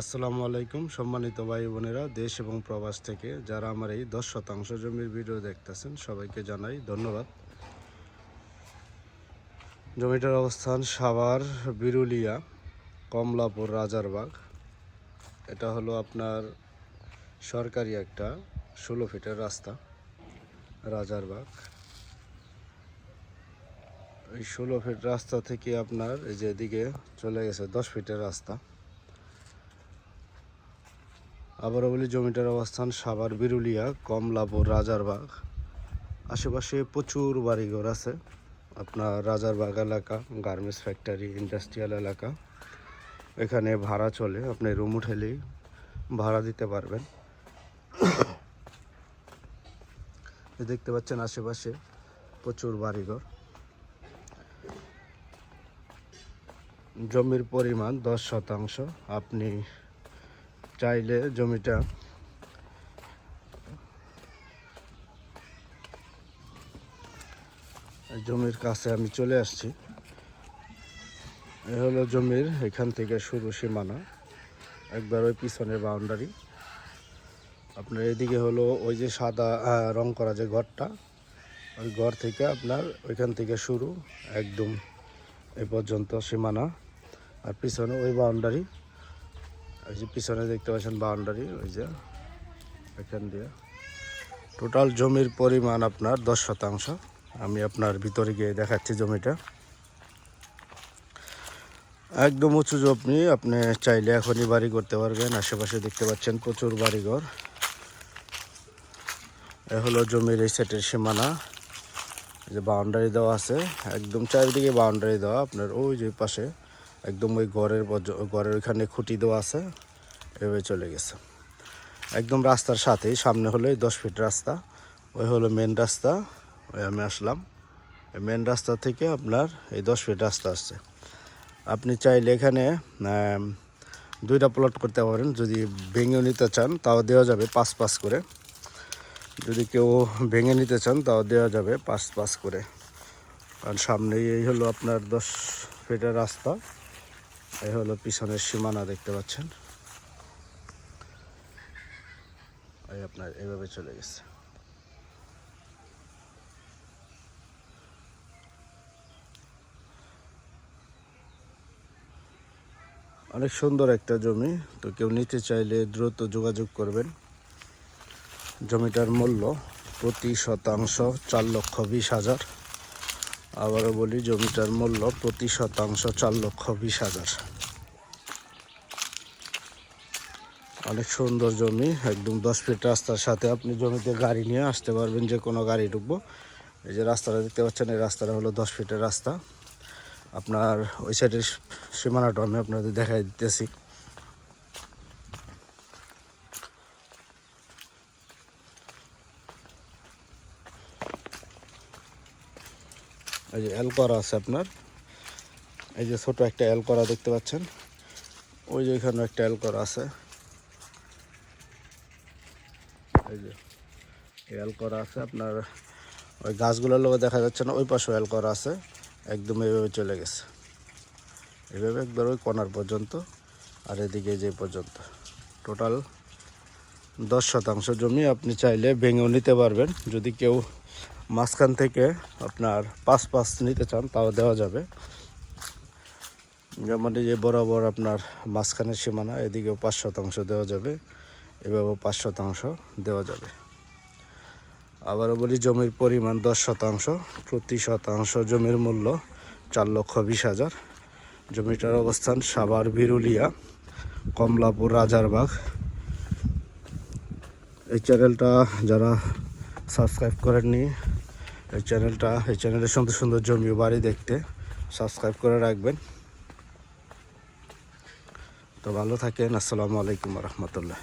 আসসালামু আলাইকুম, সম্মানিত ভাই বোনেরা, দেশ এবং প্রবাস থেকে যারা আমার এই দশ শতাংশ জমির ভিডিও দেখতেছেন, সবাইকে জানাই ধন্যবাদ। জমিটার অবস্থান সাভার, বিরুলিয়া, কমলাপুর, রাজারবাগ। এটা হলো আপনার সরকারি একটা ষোলো ফিটের রাস্তা, রাজারবাগ। এই ষোলো ফিট রাস্তা থেকে আপনার এই যে এদিকে চলে গেছে দশ ফিটের রাস্তা। আবারও বলি, জমিটার অবস্থান সাভার, বিরুলিয়া, কমলাপুর, রাজারবাগ। আশেপাশে প্রচুর বাড়িঘর আছে। আপনার রাজারবাগ এলাকা, গার্মেন্টস ফ্যাক্টরি, ইন্ডাস্ট্রিয়াল এলাকা। এখানে ভাড়া চলে, আপনি রুম উঠেলেই ভাড়া দিতে পারবেন। দেখতে পাচ্ছেন আশেপাশে প্রচুর বাড়িঘর। জমির পরিমাণ দশ শতাংশ। আপনি চাইলে জমিটা। জমির কাছে আমি চলে আসছি। এ হলো জমির এখান থেকে শুরু সীমানা। একবার ওই পিছনের বাউন্ডারি আপনার এদিকে হলো ওই যে সাদা রং করা যে ঘরটা, ওই ঘর থেকে আপনার ওইখান থেকে শুরু, একদম এ পর্যন্ত সীমানা। আর পিছনে ওই বাউন্ডারি ওই যে পিছনে দেখতে পাচ্ছেন বাউন্ডারি ওই যে এখান দিয়ে। টোটাল জমির পরিমাণ আপনার দশ শতাংশ। আমি আপনার ভিতরে গিয়ে দেখাচ্ছি জমিটা। একদম উঁচু জমি, আপনি চাইলে এখনই বাড়ি করতে পারবেন। আশেপাশে দেখতে পাচ্ছেন প্রচুর বাড়িঘর। এ হলো জমির এই সেটের সীমানা। যে বাউন্ডারি দেওয়া আছে, একদম চারিদিকে বাউন্ডারি দেওয়া। আপনার ওই যে পাশে একদম ওই ঘরের ঘরের ওইখানে খুঁটি দেওয়া আছে, এভাবে চলে গেছে। একদম রাস্তার সাথেই, সামনে হলো এই দশ ফিট রাস্তা, ওই হলো মেন রাস্তা, ওই আমি আসলাম। মেন রাস্তা থেকে আপনার এই দশ ফিট রাস্তা আসছে আপনি চাইলে এখানে দুইটা প্লট করতে পারেন, যদি ভেঙে নিতে চান, তাও দেওয়া যাবে পাঁচ পাঁচ করে। যদি কেউ ভেঙে নিতে চান, তাও দেওয়া যাবে পাঁচ পাঁচ করে। কারণ সামনেই এই হলো আপনার দশ ফিটের রাস্তা। এই হলো পিছনের সীমানা দেখতে পাচ্ছেন। এই আপনার এইভাবে চলে গেছে। অনেক সুন্দর একটা জমি, তো কেউ নিতে চাইলে দ্রুত যোগাযোগ করবেন। জমিটার মূল্য প্রতি শতাংশ চার লক্ষ বিশ হাজার। আবারও বলি, জমিটার মূল্য প্রতি শতাংশ চার লক্ষ বিশ হাজার। অনেক সুন্দর জমি, একদম দশ ফিট রাস্তার সাথে আপনি জমিতে গাড়ি নিয়ে আসতে পারবেন, যে কোনো গাড়ি ঢুকবো। এই যে রাস্তাটা দেখতে পাচ্ছেন, এই রাস্তাটা হলো দশ ফিটের রাস্তা। আপনার ওই সাইডের সীমানাটা আমি আপনাদের দেখাই দিতেছি। এই যে এল করা আছে আপনার। এই যে ছোট একটা এল করা দেখতে পাচ্ছেন। ওই যে এখানে একটা এল করা আছে। এই যে এল করা আছে আপনার, ওই গাছগুলোর লোক দেখা যাচ্ছে না, ওই পাশেও এল করা আছে। একদম এইভাবে চলে গেছে। এইভাবে একবার ওই কর্নার পর্যন্ত আর এদিকে যে পর্যন্ত। টোটাল দশ শতাংশ জমি আপনি চাইলে ভেঙেও নিতে পারবেন। যদি কেউ মাঝখান থেকে আপনার পাঁচ পাঁচ নিতে চান, তাও দেওয়া যাবে। যেমন যে বরাবর আপনার মাঝখানের সীমানা, এদিকেও পাঁচ শতাংশ দেওয়া যাবে, এভাবেও পাঁচ শতাংশ দেওয়া যাবে। আবারও বলি, জমির পরিমাণ দশ শতাংশ, প্রতি শতাংশ জমির মূল্য চার লক্ষ বিশ হাজার। জমিটার অবস্থান সাভার বিরুলিয়া কমলাপুর, রাজারবাগ। এই চ্যানেলটা যারা সাবস্ক্রাইব করেননি এই চ্যানেলটা এই চ্যানেলের সুন্দর সুন্দর জমি বাড়ি দেখতে। সাবস্ক্রাইব করে রাখবেন। তো ভালো থাকেন। আসসালামু আলাইকুম রহমতুল্লাহ।